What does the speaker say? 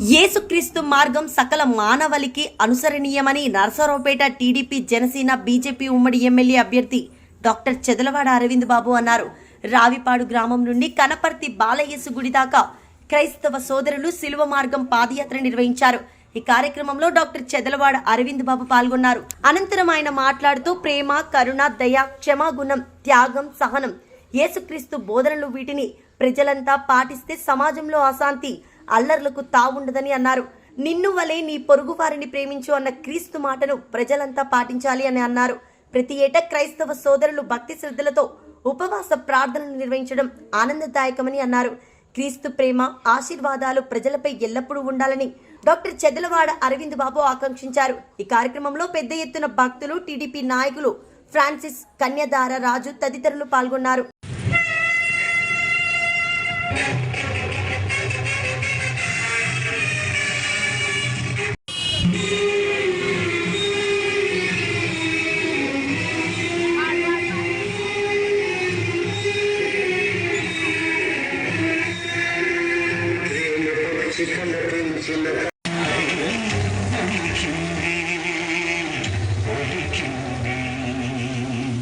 యేసుక్రీస్తు మార్గం సకల మానవలికి అనుసరణీయమని నరసరావుపేట టీడీపీ జనసేన బీజేపీ ఉమ్మడి ఎమ్మెల్యే అభ్యర్థి డాక్టర్ చెదలవాడ అరవింద్ బాబు అన్నారు. రావిపాడు గ్రామం నుండి కనపర్తి బాలయేసు గుడి దాకా క్రైస్తవ సోదరులు శిలువ మార్గం పాదయాత్ర నిర్వహించారు. ఈ కార్యక్రమంలో డాక్టర్ చెదలవాడ అరవింద్ బాబు పాల్గొన్నారు. అనంతరం ఆయన మాట్లాడుతూ ప్రేమ కరుణ దయ క్షమాగుణం త్యాగం సహనం యేసుక్రీస్తు బోధనలు వీటిని ప్రజలంతా పాటిస్తే సమాజంలో అశాంతి అల్లర్లకు తావుండదని అన్నారు. నిన్ను వలె నీ పొరుగు వారిని ప్రేమించు అన్న క్రీస్తు మాటను ప్రజలంతా పాటించాలి అని అన్నారు. ప్రతి ఏటా క్రైస్తవ సోదరులు భక్తి శ్రద్ధలతో ఉపవాస ప్రార్థనలు నిర్వహించడం ఆనందదాయకమని అన్నారు. క్రీస్తు ప్రేమ ఆశీర్వాదాలు ప్రజలపై ఎల్లప్పుడూ ఉండాలని డాక్టర్ చెదలవాడ అరవింద్ బాబు ఆకాంక్షించారు. ఈ కార్యక్రమంలో పెద్ద ఎత్తున భక్తులు టీడీపీ నాయకులు ఫ్రాన్సిస్ కన్యదార రాజు తదితరులు పాల్గొన్నారు. 600 teams in the